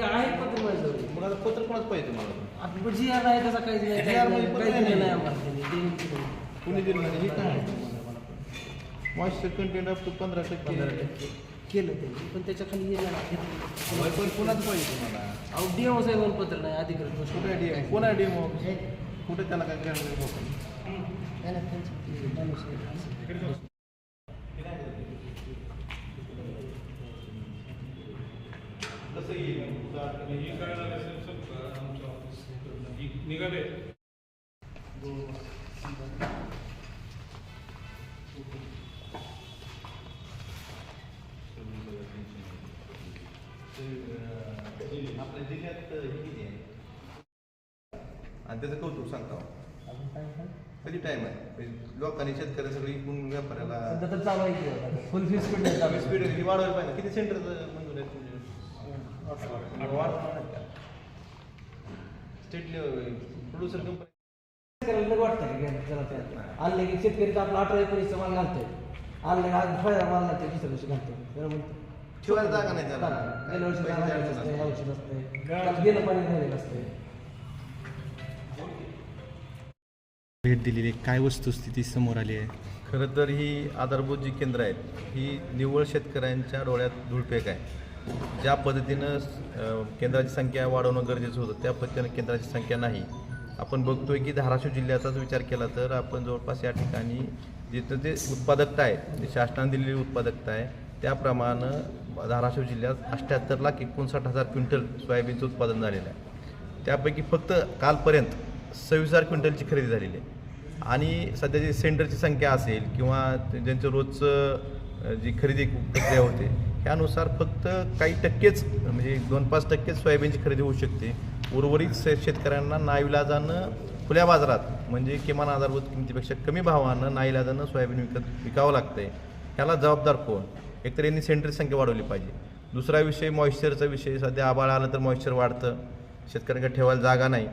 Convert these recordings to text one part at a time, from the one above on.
कागद पत्र कोणाच पाहिजे तुम्हाला? आपण जी आर आहे त्याचा काहीच नाही. GR मध्ये पण नाही. दिलं नाही आम्हाला त्यांनी. नाही. कुणी दिलं नाही? हे काय मॉइश्चर कंटेंट अप टू पंधरा टक्के. केलं त्यांनी. पण त्याच्याखाली हे नाही होय, पण कुणाच पाहिजे तुम्हाला? अहो डीएम साहेब पत्र नाही. अधिकृत गोष्ट. कुठे डी कोण आहे डेमो कुठे त्याला काय करायला त्याला त्यांची कसं येईल. ही असेल सर? आमच्या ऑफिस ही निघाले. आपल्या जिल्ह्यात हे किती आहे? आणि त्याचं कौतुक सांगता? कधी टाइम आहे? म्हणजे लोकांनी शेतकरी सगळी इकडून व्यापाऱ्याला. फुल फी स्पीड स्पीड वाढवायला पाहिजे. किती सेंटर मंजूर आहेत तुमचे वाढवणार का स्टेट लेवल प्रोड्युसर कंपनी शेतकऱ्याला लग वाटतं की. आणलं शेतकरी तर आपला अठरा एकोणीसचा माल घालतोय. आणलं की आज फळा माल घालतोय दुसऱ्या दिवशी घालतोय. बरं म्हणतो ठेवायला जागा नाही त्याला. गेल्या वर्षी पैसे जागा द्यायचं नसते, नसतं. या वर्षी नसते त्याला गेलं पाणी झालेलं असते भेट दिलेली आहे. काय वस्तुस्थिती समोर आली आहे? खरं तर ही आधारभूत जी केंद्र आहेत ही निव्वळ शेतकऱ्यांच्या डोळ्यात धुळपेक आहे. ज्या पद्धतीनं केंद्राची संख्या वाढवणं गरजेचं होतं त्या पद्धतीनं केंद्राची संख्या नाही. आपण बघतोय की धाराशिव जिल्ह्याचाच विचार केला तर आपण जवळपास या ठिकाणी जिथं जे उत्पादकता आहे जे शासनाने दिलेली उत्पादकता आहे त्याप्रमाणे धाराशिव जिल्ह्यात अठ्ठ्याहत्तर लाख एकोणसाठ हजार क्विंटल सोयाबीनचं उत्पादन झालेलं आहे. त्यापैकी फक्त कालपर्यंत सव्वीस हजार क्विंटलची खरेदी झालेली आहे. आणि सध्याची सेंटरची संख्या असेल किंवा ज्यांचं रोजचं जी खरेदी प्रक्रिया होते त्यानुसार फक्त काही टक्केच म्हणजे दोन पाच टक्केच सोयाबीनची खरेदी होऊ शकते. उर्वरित शेतकऱ्यांना नाईलाजानं खुल्या बाजारात म्हणजे किमान आधारभूत किमतीपेक्षा कमी भावानं नाईलाजानं सोयाबीन विकत विकावं लागतंय. ह्याला जबाबदार कोण? एकतर यांनी सेंटरची संख्या वाढवली पाहिजे. दुसरा विषय मॉइश्चरचा विषय सध्या आबाळ आलं तर मॉइश्चर वाढतं. शेतकऱ्यांकडे ठेवायला जागा नाही.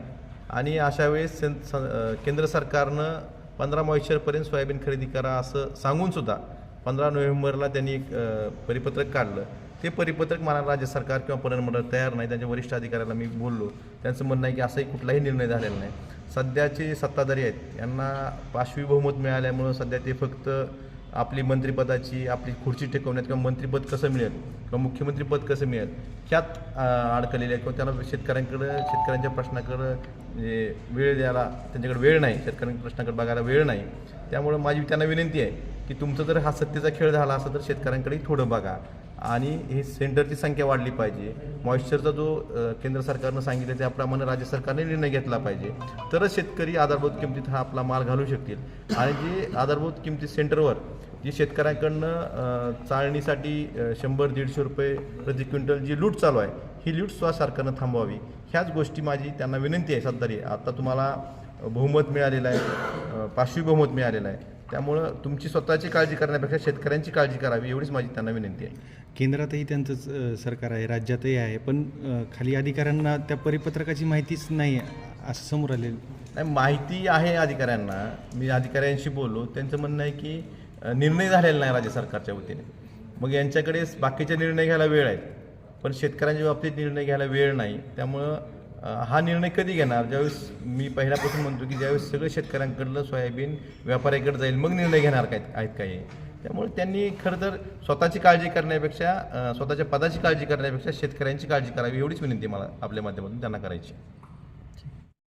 आणि अशा वेळेस सें- स- केंद्र सरकारनं पंधरा मॉइश्चरपर्यंत सोयाबीन खरेदी करा असं सांगून सुद्धा पंधरा नोव्हेंबरला त्यांनी एक परिपत्रक काढलं. ते परिपत्रक मला राज्य सरकार किंवा परिमंडळ तयार नाही त्यांच्या वरिष्ठ अधिकाऱ्याला मी बोललो. त्यांचं म्हणणं आहे की असाही कुठलाही निर्णय झालेला नाही. सध्याचे सत्ताधारी आहेत यांना पाशवी बहुमत मिळाल्यामुळं सध्या ते फक्त आपली मंत्रिपदाची आपली खुर्ची टेकवण्यात किंवा मंत्रिपद कसं मिळेल किंवा मुख्यमंत्रीपद कसं मिळेल ह्यात अडकलेले आहे किंवा त्यांना शेतकऱ्यांकडं शेतकऱ्यांच्या प्रश्नाकडं म्हणजे वेळ द्यायला त्यांच्याकडे वेळ नाही. शेतकऱ्यांच्या प्रश्नाकडे बघायला वेळ नाही. त्यामुळं माझी त्यांना विनंती आहे की तुमचा जर हा सत्तेचा खेळ झाला असेल तर शेतकऱ्यांकडेही थोडं बघा. आणि हे सेंटरची संख्या वाढली पाहिजे. मॉइश्चरचा जो केंद्र सरकारनं सांगितलं त्याप्रमाणे राज्य सरकारने निर्णय घेतला पाहिजे. तरच शेतकरी आधारभूत किमतीत हा आपला माल घालू शकतील. आणि जे आधारभूत किमती सेंटरवर जी शेतकऱ्यांकडनं चाळणीसाठी शंभर दीडशे रुपये प्रति क्विंटल जी लूट चालू आहे ही लूट स्वा सरकारनं थांबवावी. ह्याच गोष्टी माझी त्यांना विनंती आहे सत्तारी आता तुम्हाला बहुमत मिळालेलं आहे अं, पाचवी बहुमत मिळालेलं आहे. त्यामुळं तुमची स्वतःची काळजी करण्यापेक्षा शेतकऱ्यांची काळजी करावी एवढीच माझी त्यांना विनंती आहे. केंद्रातही त्यांचंच अ, सरकार आहे राज्यातही आहे पण खाली अधिकाऱ्यांना त्या परिपत्रकाची माहितीच नाही आहे असं समोर आलेलं. नाही माहिती आहे अधिकाऱ्यांना. मी अधिकाऱ्यांशी बोललो. त्यांचं म्हणणं आहे की निर्णय झालेला नाही राज्य सरकारच्या वतीने. मग यांच्याकडे बाकीचे निर्णय घ्यायला वेळ आहे. पण शेतकऱ्यांच्या बाबतीत निर्णय घ्यायला वेळ नाही. त्यामुळं हा निर्णय कधी घेणार? ज्यावेळेस मी पहिल्यापासून म्हणतो की ज्यावेळेस सगळं शेतकऱ्यांकडलं सोयाबीन व्यापाऱ्याकडे जाईल मग निर्णय घेणार काय आहेत काही त्यामुळे त्यांनी खरं तर स्वतःची काळजी करण्यापेक्षा स्वतःच्या पदाची काळजी करण्यापेक्षा शेतकऱ्यांची काळजी करावी एवढीच विनंती मला आपल्या माध्यमातून त्यांना करायची